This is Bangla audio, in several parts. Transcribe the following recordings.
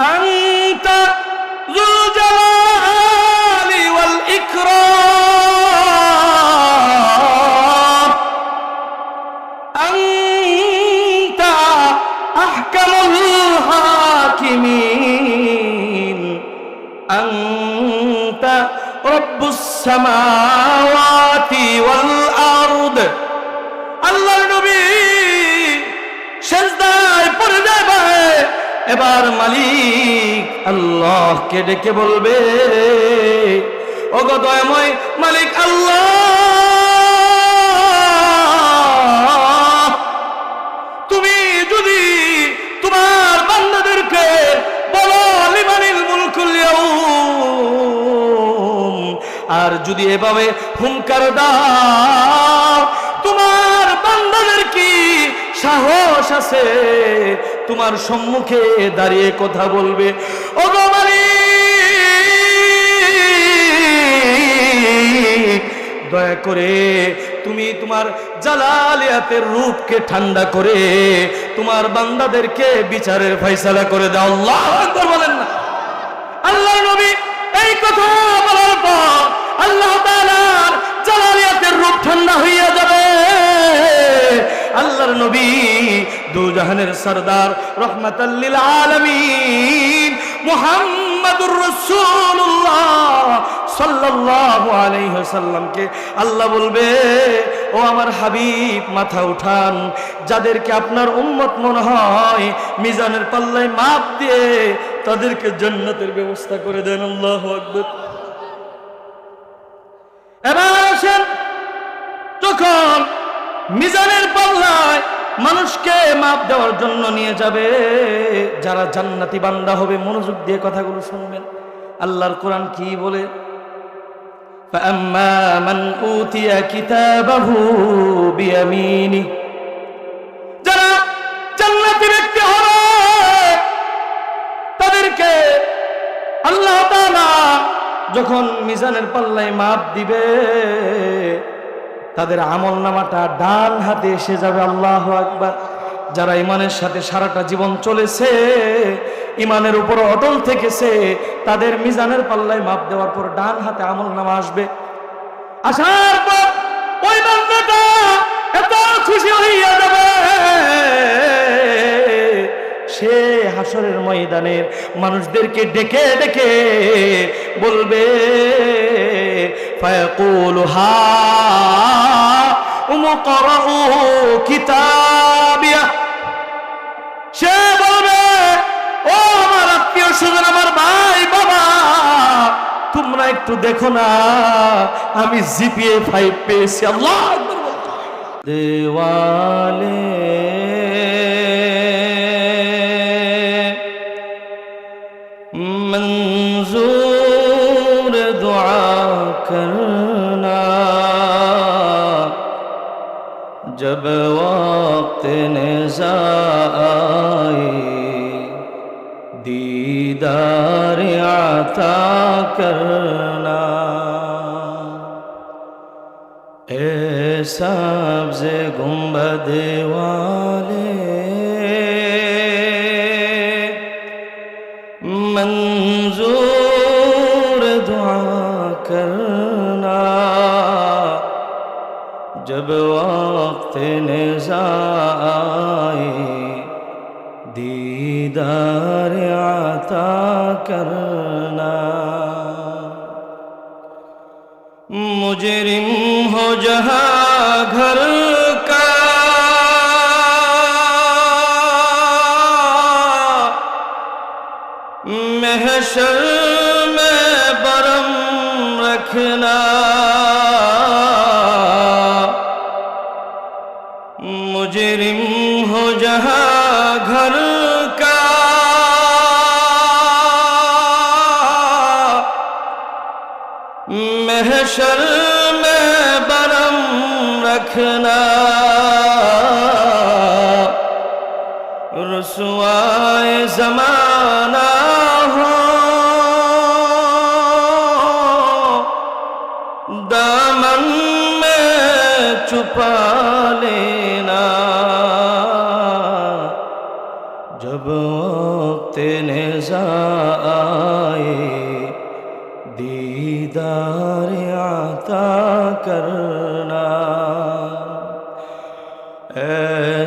ang আল্লাহকে ডেকে বলবে? ওগো দয়াময় মালিক আল্লাহ। তুমি যদি তোমার বান্দাদেরকে বলো লিমানিল মুলকুল আর যদি এভাবে হুঙ্কার দাও, তোমার বান্দাদের কি সাহস আছে? তোমার সম্মুখে দাঁড়িয়ে কথা বলবে। ও গো দয়া করে তুমি তোমার জালালিয়াতের রূপকে ঠান্ডা করে তোমার বান্দাদেরকে বিচারের ফয়সালা করে দাও। আল্লাহ বলেন না। আল্লাহ নবী এই কথা বলার পর আল্লাহ তাআলার জালালিয়াতের রূপ ঠান্ডা হইয়া যাবে। আল্লাহর নবী, দু জাহানের সরদার রহমাতাল্লিল আলামিন, মুহাম্মাদুর রাসূলুল্লাহ সাল্লাল্লাহু আলাইহি ওয়াসাল্লামকে আল্লাহ বলবে, ও আমার হাবিব, মাথা উঠান। যাদেরকে আপনার উম্মত মনে হয়, মিজানের পাল্লায় মাপ দিয়ে তাদেরকে জন্নতের ব্যবস্থা করে দেন। আল্লাহ এবার আসেন, তখন মিজানের পাল্লায় মানুষকে মাপ দেওয়ার জন্য নিয়ে যাবে। যারা জান্নাতি বান্দা হবে, মনোযোগ দিয়ে কথাগুলো শুনবেন। আল্লাহর কোরআন কি বলে? যারা জান্নাতি তাদেরকে যখন মিজানের পাল্লায় মাপ দিবে তাদের আমল নামাটা ডান হাতে এসে যাবে, আল্লাহ আকবার। যারা ইমানের সাথে সারাটা জীবন চলেছে, ইমানের উপর অটল থেকেছে, তাদের মিজানের পাল্লায় মাপ দেওয়ার পর ডান হাতে আমল নামা আসবে। আসার পর ওই এত খুশি হইয়া যাবে। সে হাসরের ময়দানের মানুষদেরকে ডেকে ডেকে বলবে ফায়াকুলু হা উমকরাউ কিতাবিয়া সে বলবে, ও আমার আত্মীয় স্বজন, আমার ভাই, বাবা, তোমরা একটু দেখো না, আমি জিপিএ ফাইভ পেয়েছি, আল্লাহ। দেওয়ালে যায় دیدار عطا کرنا اے سبز گنبد والے منظور دعا کرنا جب وقت نظام دیدار عطا کرنا مجرم ہو جہاں گھر کا محشر میں برم رکھنا مجرم ہو جہاں گھر का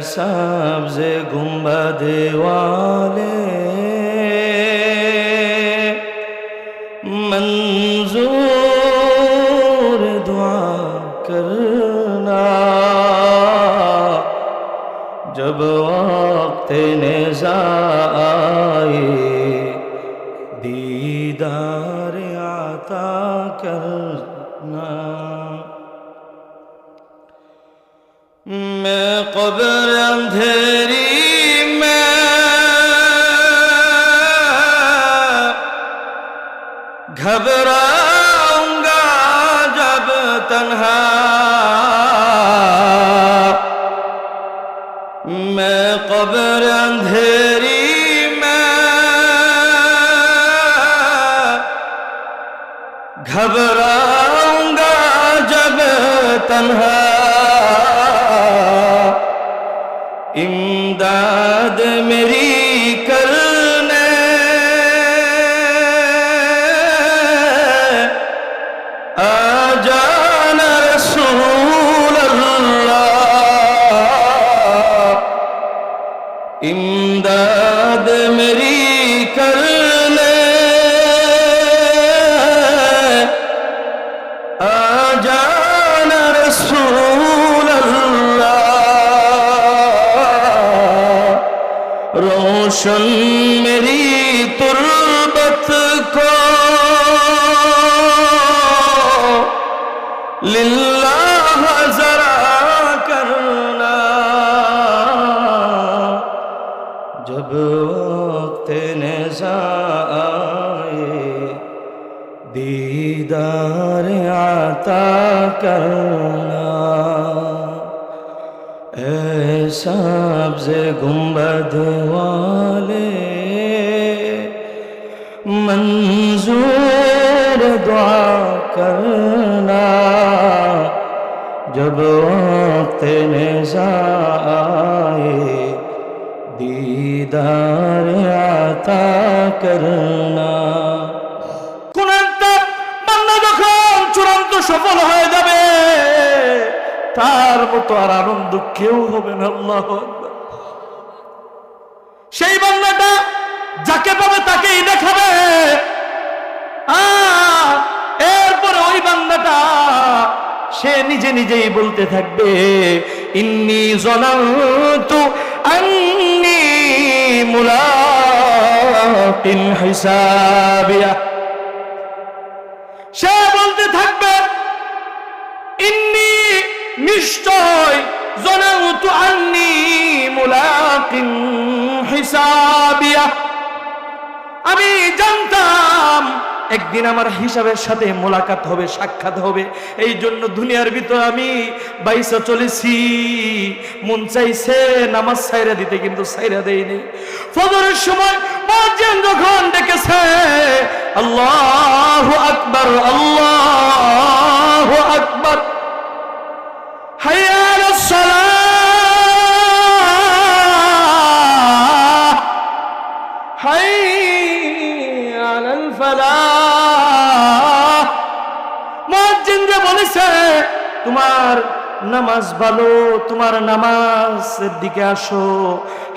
ऐसा से गुम्बद वाले रोशन मेरी तुरबत को लिल्लाह जरा करना जब वक्त नजा आए दीदार आता करना ऐसा से गुम्बद जब वक्त नजा आए दीदार आता करना কোন একটা বান্দা যখন চূড়ান্ত সফল হয়ে যাবে তার মতো আর আনন্দ কেউ হবে না আল্লাহ আকবার। সেই বান্দাটা যাকে পাবে তাকেই দেখাবে আর সে নিজে নিজেই বলতে থাকবে, ইন্নি জনান্তু আন্নি মুলাকিন হিসাবিয়া। সে বলতে থাকবে, ইন্নি নিশ্চয় জনাউতু আন্নি মুলাকিন হিসাবিয়া। আমি জানতাম একদিন আমার হিসাবের সাথে মোলাকাত হবে, সাক্ষাৎ হবে। এই জন্য দুনিয়ার ভিতর আমি বাইসা চলেছি। মন চাইছে নামাজ সাইরা দিতে, কিন্তু সাইরা দেয়নি ফজরের সময় যখন ডেকেছে, আল্লাহু আকবার আল্লাহু আকবার। হাইয়া আলাস বলেছে তোমার নামাজ ভালো, তোমার নামাজের দিকে আসো।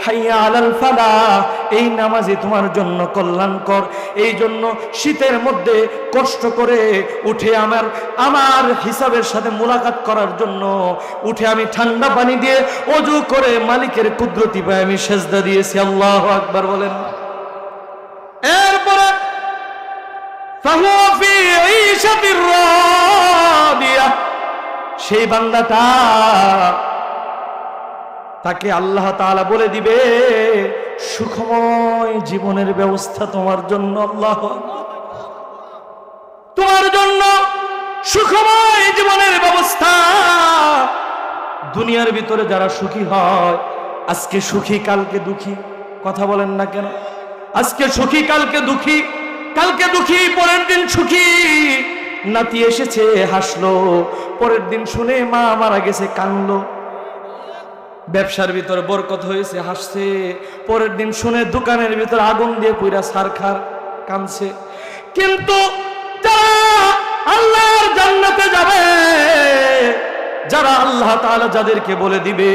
হাইয়া আলাল ফালাহ এই নামাজই তোমার জন্য কল্যাণকর। এই জন্য শীতের মধ্যে কষ্ট করে উঠে আমার আমার হিসাবের সাথে মোলাকাত করার জন্য উঠে আমি ঠান্ডা পানি দিয়ে অজু করে মালিকের কুদরতি পায় আমি সেজদা দিয়েছি। আল্লাহ আকবার বলেন। এরপরে সেই বান্দাটা তাকে আল্লাহ তাআলা বলে দিবে, সুখময় জীবনের ব্যবস্থা তোমার জন্য আল্লাহ। তোমার জন্য সুখময় জীবনের ব্যবস্থা। দুনিয়ার ভিতরে যারা সুখী হয়, আজকে সুখী, কালকে দুঃখী, কথা বলেন না কেন? আজকে সুখী, কালকে দুঃখী কালকে দুঃখী, পরের দিন সুখী। নাতি এসেছে, হাসলো। পরের দিন শুনে মা মারা গেছে, কানলো। ব্যবসার ভিতরে বরকত হয়েছে, হাসছে। পরের দিন শুনে দোকানের ভিতরে আগুন দিয়ে পুইরা সার খার, কানছে। কিন্তু জান্নাতে যাবে, যারা আল্লাহ তাআলা যাদেরকে বলে দিবে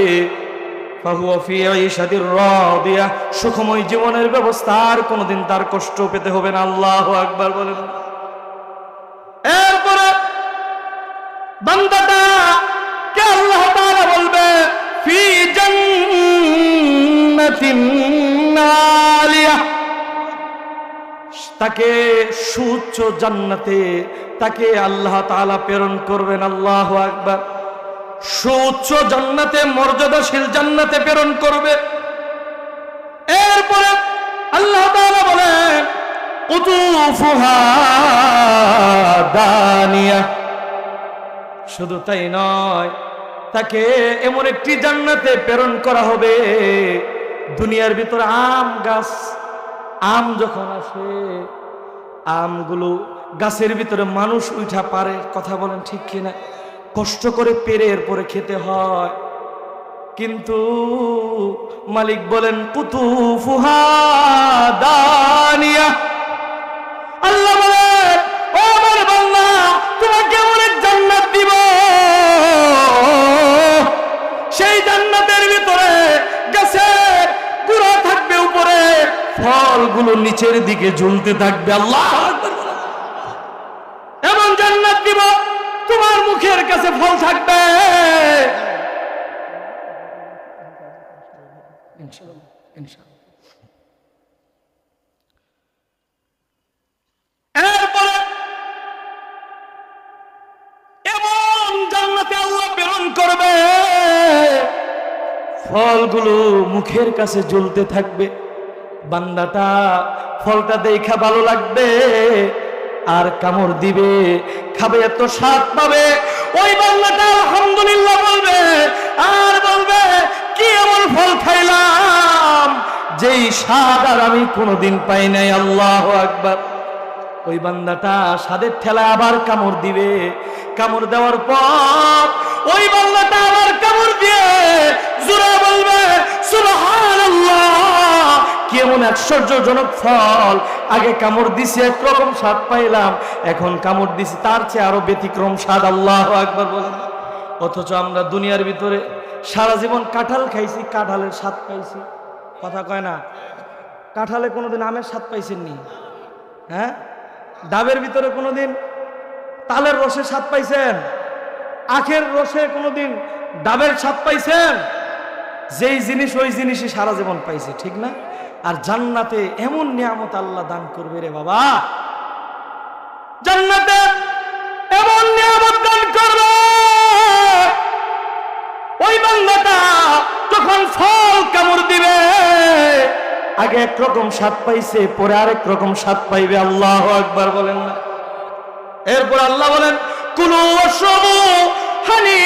সুখময় জীবনের ব্যবস্থা আর কোনোদিন তার কষ্ট পেতে হবে না। আল্লাহু আকবার বলেন। এরপরে বান্দাটা কে আল্লাহ তাআলা বলবে? তাকে সুউচ্চ জান্নাতে তাকে আল্লাহ তাআলা প্রেরণ করবেন। আল্লাহু আকবার। সুউচ্চ জান্নাতে, মর্যাদাশীল জান্নাতে প্রেরণ করবে। এরপরে আল্লাহ তাআলা বলেন কুতুফুহা দানিয়া। শুধু তাই নয়, তাকে এমন একটি জান্নাতে প্রেরণ করা হবে। দুনিয়ার ভিতরে আম গাছ, আম যখন আসে, আমগুলো গাছের ভিতরে মানুষ উঠা পারে, কথা বলেন ঠিক কিনা? কষ্ট করে পেরে এরপরে খেতে হয়। কিন্তু মালিক বলেন, কুতুফুহা দানিয়া। আল্লাহ বলেন, ও আমার বান্দা, তোমাকে অনেক জান্নাত দিব। সেই জান্নাতের ভিতরে গাছের গুড়া থাকবে উপরে, ফলগুলো নিচের দিকে ঝুলতে থাকবে আল্লাহ আকবার বলেন। এমন জান্নাত দিব তোমার মুখের কাছে ফল থাকবে। এরপরে এমন আল্লাহ প্রেরণ করবে, ফলগুলো মুখের কাছে জ্বলতে থাকবে। বান্দাটা ফলটা দেখা ভালো লাগবে। আর কামড় দিবে, খাবে এত স্বাদ পাবে। ওই বান্দাটা আলহামদুলিল্লাহ বলবে, আর বলবে, কি এমন ফল খাইলাম, যেই স্বাদ আর আমি কোনোদিন পাই নাই, আল্লাহ আকবার। ওই বান্দাটা স্বাদের ঠেলা আবার কামড় দিবে। কামড় দেওয়ার পর ওই বান্দাটা আবার কামড় দিয়ে জোরে বলবে, সুবহানাল্লাহ কি এমন আশ্চর্যজনক ফল আগে কামড় দিছি একরকম স্বাদ পাইলাম। এখন কামড় দিছি, তার চেয়ে আরও ব্যতিক্রম স্বাদ, আল্লাহ একবার বলেন। অথচ আমরা দুনিয়ার ভিতরে সারা জীবন কাঁঠাল খাইছি, কাঁঠালের স্বাদ পাইছি। কথা কয় না? কাঁঠালে কোনোদিন আমের স্বাদ পাইছেননি? হ্যাঁ? ডাবের ভিতরে কোনোদিন তালের রসে স্বাদ পাইছেন? আখের রসে কোনোদিন ডাবের স্বাদ পাইছেন? যেই জিনিস, ওই জিনিসই সারা জীবন পাইছে, ঠিক না? আর জান্নাতে এমন নিয়ামত আল্লাহ দান করবে রে বাবা। জান্নাতে এমন নিয়ামত দান করবে। ওই বান্দাটা যখন ফল কামড় দিবে, আগে একরকম স্বাদ পাইছে, পরে আরেক রকম স্বাদ পাইবে। আল্লাহ একবার বলেন না। এরপর আল্লাহ বলেন, কুলু ওয়াশরাবু হানি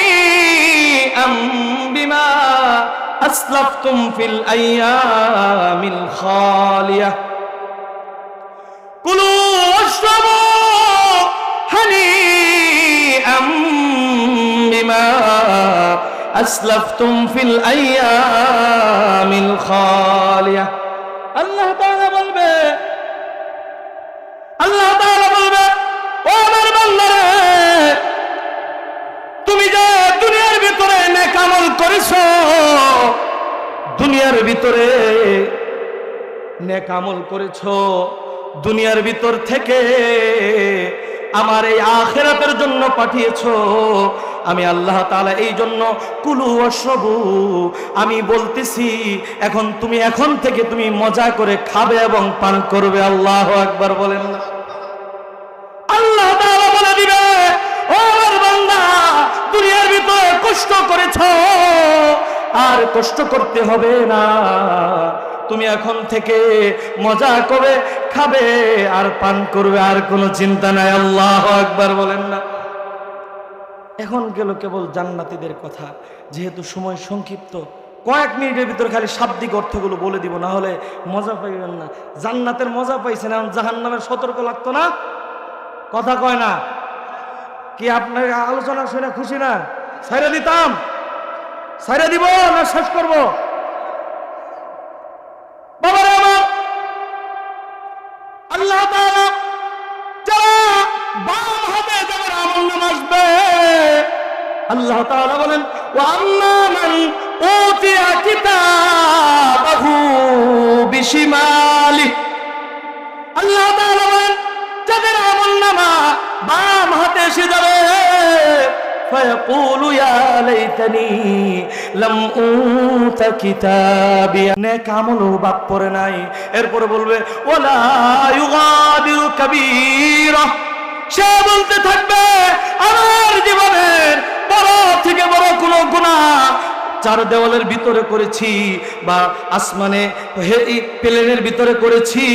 বিমা আসলাফতুম ফিল আইয়ামিল খালিয়া কুলু ওয়াশরাবু হানি বিমা আসলাফতুম ফিল আইয়ামিল খালিয়া আল্লাহ তাআলা বলবে আল্লাহ তাআলা বলবে ও আমার বান্দারে তুমি যে দুনিয়ার ভিতরে নেক আমল করেছ? দুনিয়ার ভিতরে নেক আমল করেছ? দুনিয়ার ভিতর থেকে আমার এই আখেরাতের জন্য পাঠিয়েছো। আমি আল্লাহ তাআলা এই জন্য কুলু অশ্রবু আমি বলতেছি, এখন তুমি এখন থেকে তুমি মজা করে খাবে এবং পান করবে। আল্লাহ একবার বলেন না। কষ্ট করেছ, আর কষ্ট করতে হবে না। তুমি এখন থেকে মজা করে খাবে, আর পান করবে, আর কোনো চিন্তা নাই। আল্লাহ একবার বলেন না। এখন গেল কেবল জান্নাতীদের কথা। যেহেতু সময় সংক্ষিপ্ত, কয়েক মিনিটের ভিতর খালি শাব্দিক অর্থগুলো বলে দিব, না হলে মজা পাইবেন না। জান্নাতের মজা পাইছেন, এখন জাহান্নামের সতর্ক লাগতো না? কথা কয় না। কি আপনার আলোচনা শুনে খুশি না? ছেড়ে দিতাম। সাইরা দিব, না শেষ করব। বাবারে আমার। আল্লাহ আল্লাহ তাআলা বলেন ওয়া আম্মা মান উতিয়া কিতাবাহু বিশিমালি আল্লাহ তাআলা বলেন, যাদের আমল নামা বাম হাতে এসে যাবে فيقول يا ليتني لم اوت كتابي নেক আমলও বাদ পড়ে নাই এরপরে বলবে ওলা ইউগাদিরু কাবীরা সে বলতে থাকবে আমার জীবনের বড় থেকে বড় কোনো গুনাহ চার দেওয়ালের ভিতরে করেছি বা আসমানে প্লেনের ভিতরে করেছি,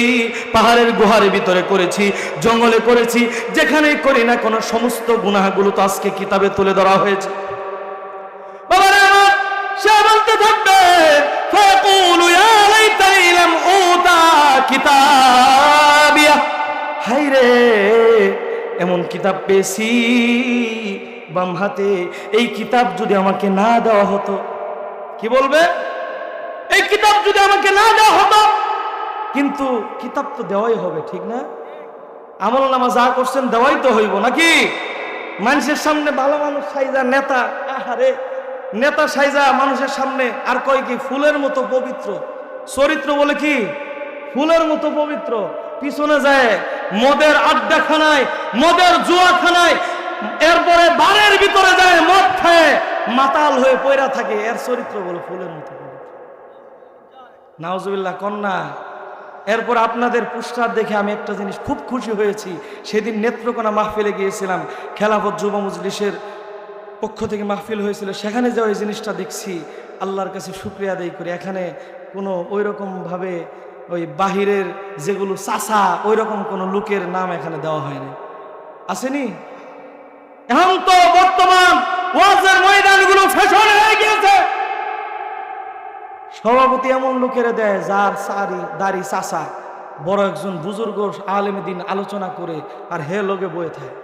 পাহাড়ের গুহারের ভিতরে করেছি, জঙ্গলে করেছি, যেখানেই করি না কোনো সমস্ত গুনাহগুলো তো আজকে কিতাবে তুলে ধরা হয়েছে। কিতাবিয়া। হাই রে, এমন কিতাব পেয়েছি বাম হাতে। এই কিতাব যদি আমাকে না দেওয়া হতো কি বলবে? এই কিতাব যদি আমাকে না দেওয়া হতো, কিন্তু কিতাব তো দেওয়াই হবে, ঠিক না? আমল নামা যা করছেন দেওয়াই তো হইব, নাকি? মানুষের সামনে ভালো মানুষ সাইজা নেতা, আহারে, নেতা সাইজা মানুষের সামনে আর কয় কি, ফুলের মতো পবিত্র। চরিত্র বলে কি? ফুলের মতো পবিত্র। পিছনে যায় মদের আড্ডা খানায় মদের জুয়া খানায় এরপরে বারের ভিতরে যায়, মদ খায়, মাতাল হয়ে পয়রা থাকে, এর চরিত্র বলে, ফুলের মতো পবিত্র নাওজুবিল্লাহ কন্যা, এরপর আপনাদের পুস্টার দেখে আমি একটা জিনিস খুব খুশি হয়েছি। সেদিন নেত্রকোনা মাহফিলে গিয়েছিলাম, খেলাফত যুব মজলিসের পক্ষ থেকে মাহফিল হয়েছিল, সেখানে যে ওই জিনিসটা দেখছি, আল্লাহর কাছে শুক্রিয়া আদায় করি। এখানে কোনো ওই রকমভাবে ওই বাহিরের যেগুলো চাষা ওই রকম কোনো লোকের নাম এখানে দেওয়া হয়নি। আসেনি? এখন তো বর্তমান ওয়াজের ময়দানগুলো ফ্যাশন হয়ে গিয়েছে। সভাপতি এমন লোকেরা দেয় যার সারি, দাড়ি চাষা বড় একজন বুজুর্গ আলেম দিন আলোচনা করে আর হে লোকে বয়ে থাকে।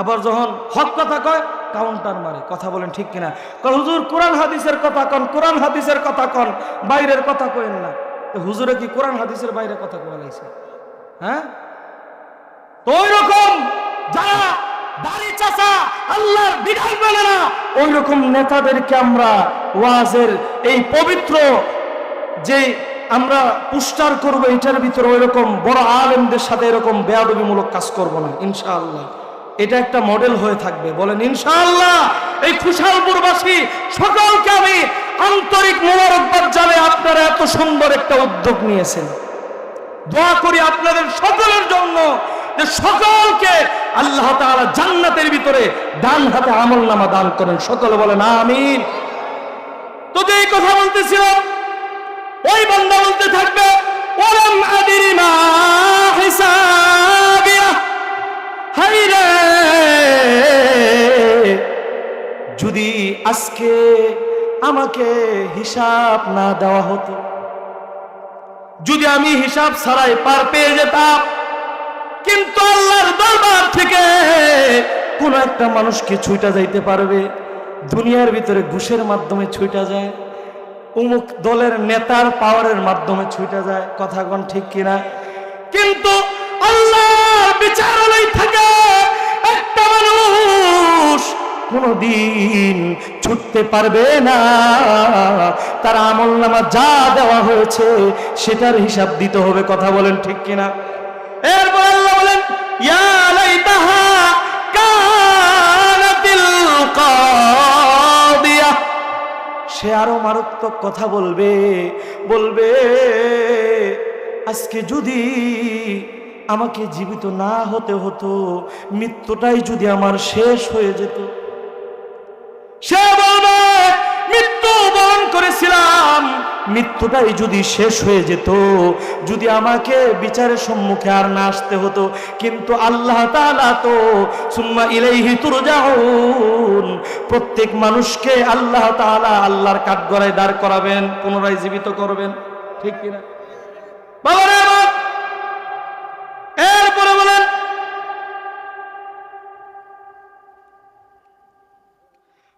আবার যখন হক কথা কয় কাউন্টার মারে, কথা বলেন ঠিক কিনা? হুজুর, কোরআন হাদিসের কথা কন, কোরআন হাদিসের কথা কন, বাইরের কথা কয়েন না। হুজুরে কি কোরআন হাদিসের বাইরে কথা কয়ে হ্যাঁ? তো ওই রকম যারা দাড়ি আল্লাহর বিধান মানে না। ওই রকম নেতাদেরকে আমরা ওয়াজের এই পবিত্র যে আমরা পুস্টার করব, এটার ভিতরে ওই রকম বড় আলেমদের সাথে এরকম বেয়াদবিমূলক কাজ করব না, ইনশাআল্লাহ। এটা একটা মডেল হয়ে থাকবে। বলেন, ইনশাআল্লাহ, এই খুশালপুরবাসী, সকলকে আমি আন্তরিক মোবারকবাদ জানে আপনারা এত সুন্দর একটা উদ্যোগ নিয়েছেন। দোয়া করি আপনাদের সকলের জন্য যে সকলকে আল্লাহ তাআলা জান্নাতের ভিতরে ডান হাতে আমল নামা দান করেন। সকলে বলেন আমিন। তো যে এই কথা বলতেছিলাম ওই বান্দা বলতে থাকবে ওলাম আদিরি মা হিসাবিয়া হাই রে যদি আজকে আমাকে হিসাব না দেওয়া হতো, যদি আমি হিসাব ছাড়াই পার পেয়ে যেতাম কিন্তু আল্লাহর দরবার থেকে কোন একটা মানুষকে ছুটা যাইতে পারবে? দুনিয়ার ভিতরে ঘুষের মাধ্যমে ছুটা যায় অমুক দলের নেতার পাওয়ারের মাধ্যমে ছুটা যায় কথা কোন ঠিক কিনা? কিন্তু আল্লাহর বিচারালয় থাকে একটা মানুষ কোনদিন ছুটতে পারবে না। তার আমল নামা যা দেওয়া হয়েছে, সেটার হিসাব দিতে হবে, কথা বলেন ঠিক কিনা? এরপর আল্লাহ বলেন সে আরও মারাত্মক কথা বলবে বলবে, আজকে যদি আমাকে জীবিত না হতে হতো, মৃত্যুটাই যদি আমার শেষ হয়ে যেত। সে বলবে, মৃত্যু বরণ করেছিলাম মৃত্যুটাই যদি শেষ হয়ে যেত, যদি আমাকে বিচারের সম্মুখে আর না আসতে হতো, কিন্তু আল্লাহ তাআলা তো সুম্মা ইলাইহি তুরজাউন, প্রত্যেক মানুষকে আল্লাহ তাআলা আল্লাহর কাঠগড়ায় দাঁড় করাবেন, পুনরায় জীবিত করবেন, ঠিক কিনা? বাবারে এরপরে বলেন,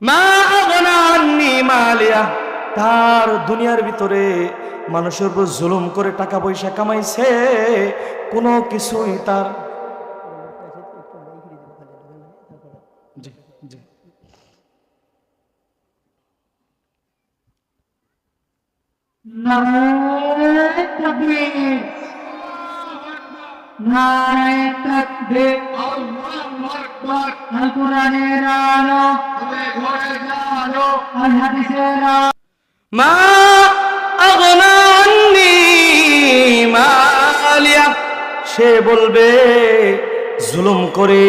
মা আগনা আন্নি মালিয়া তার দুনিয়ার ভিতরে মানুষের উপর জুলুম করে টাকা পয়সা কামাইছে কোনো কিছুই তার করে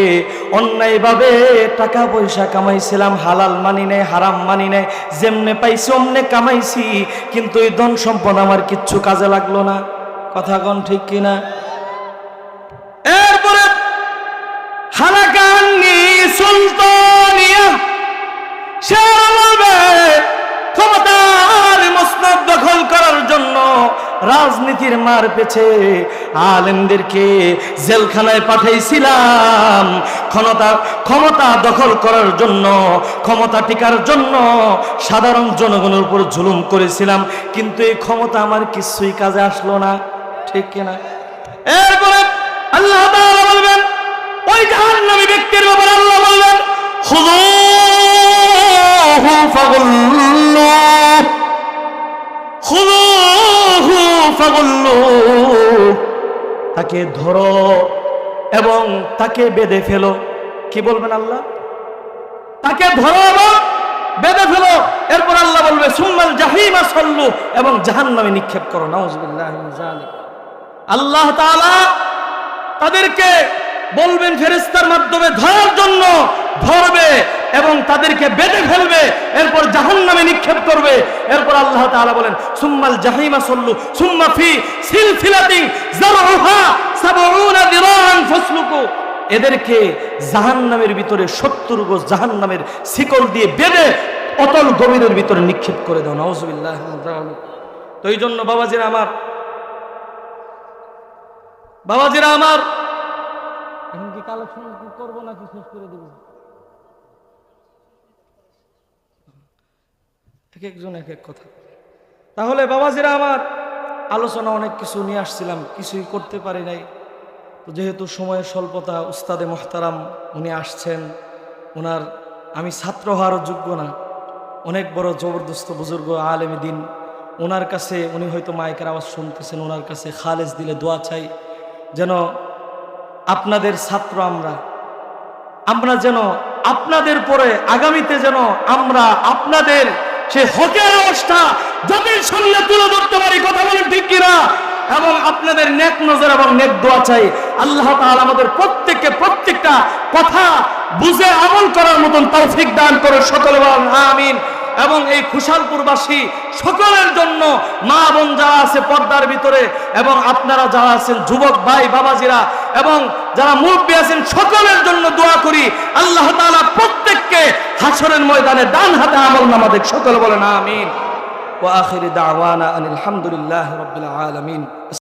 অন্যায়ভাবে টাকা পয়সা কামাইছিলাম, হালাল মানি নাই, হারাম মানি নাই, যেমনে পাইছি অমনে কামাইছি, কিন্তু এই ধন সম্পদ আমার কিচ্ছু কাজে লাগল না। কথা কন ঠিক কিনা এরপরে ক্ষমতার মসনদ দখল করার জন্য রাজনীতির মার পেছে। আলেমদেরকে জেলখানায় পাঠাইছিলাম। ক্ষমতা ক্ষমতা দখল করার জন্য, ক্ষমতা টিকার জন্য সাধারণ জনগণের উপর জুলুম করেছিলাম। কিন্তু এই ক্ষমতা আমার কিছুই কাজে আসলো না। ঠিক কিনা? এরপরে আল্লাহ বলবেন, ওই জাহান্নামী তাকে ধরো এবং তাকে বেঁধে ফেলো। কি বলবেন আল্লাহ? তাকে ধরো এবং বেঁধে ফেলো। এরপর আল্লাহ বলবে, সুম্মাল জাহিমা সল্লু এবং জাহান্নামে নিক্ষেপ করো। নাউজুবিল্লাহি যালিক। আল্লাহ তাআলা তাদেরকে বলবেন ফেরেস্তার মাধ্যমে ধরার জন্য ধরবে এবং তাদেরকে বেঁধে ফেলবে, এরপর জাহান্নামে নিক্ষেপ করবে। এরপর আল্লাহ তাআলা বলেন, সুম্মাল জাহিমা সল্লু, সুম্মা ফি দিরান ফাসলুকু। এদেরকে জাহান্নামের ভিতরে সত্তর গজ জাহান্নামের শিকল দিয়ে বেঁধে অতল গভীরের ভিতরে নিক্ষেপ করে দাও। নাউজুবিল্লাহ। তো এই জন্য বাবাজিরা আমার বাবাজিরা আমার, এখন কি কালেকশন করব নাকি শেষ করে দেব? এক একজন এক এক কথা তাহলে বাবাজিরা আমার আলোচনা অনেক কিছু নিয়ে আসছিলাম, কিছুই করতে পারি নাই। তো যেহেতু সময়ের স্বল্পতা, উস্তাদে মোহতারাম উনি আসছেন, ওনার আমি ছাত্র হওয়ারও যোগ্য না। অনেক বড় জবরদস্ত বুজুর্গ আলেম দিন, ওনার কাছে উনি হয়তো মাইকের আওয়াজ শুনতেছেন, ওনার কাছে খালেজ দিলে দোয়া চাই, যেন আপনাদের ছাত্র আমরা আমরা যেন আপনাদের পরে আগামীতে যেন আমরা আপনাদের সে হকের অবস্থা। জাতির সামনে তুলে ধরতে পারি, কথা বলেন ঠিক কিনা? এবং আপনাদের নেক নজর এবং নেক দোয়া চাই। আল্লাহ তাআলা আমাদের প্রত্যেককে প্রত্যেকটা কথা বুঝে আমল করার মতন তৌফিক দান করে সকলে বলেন, আমিন। এবং এই খুশালপুরবাসী সকলের জন্য মা বোন যারা আছে পর্দার ভিতরে এবং আপনারা যারা আছেন যুবক ভাই, বাবাজিরা এবং যারা মুরব্বী আছেন সকলের জন্য দোয়া করি, আল্লাহ তাআলা প্রত্যেককে হাসরের ময়দানে ডান হাতে আমল নামাদের সকলে বলেন, আমিন। ওয়া আখিরি দাওয়ানা আনিল হামদুলিল্লাহি রাব্বিল আলামিন।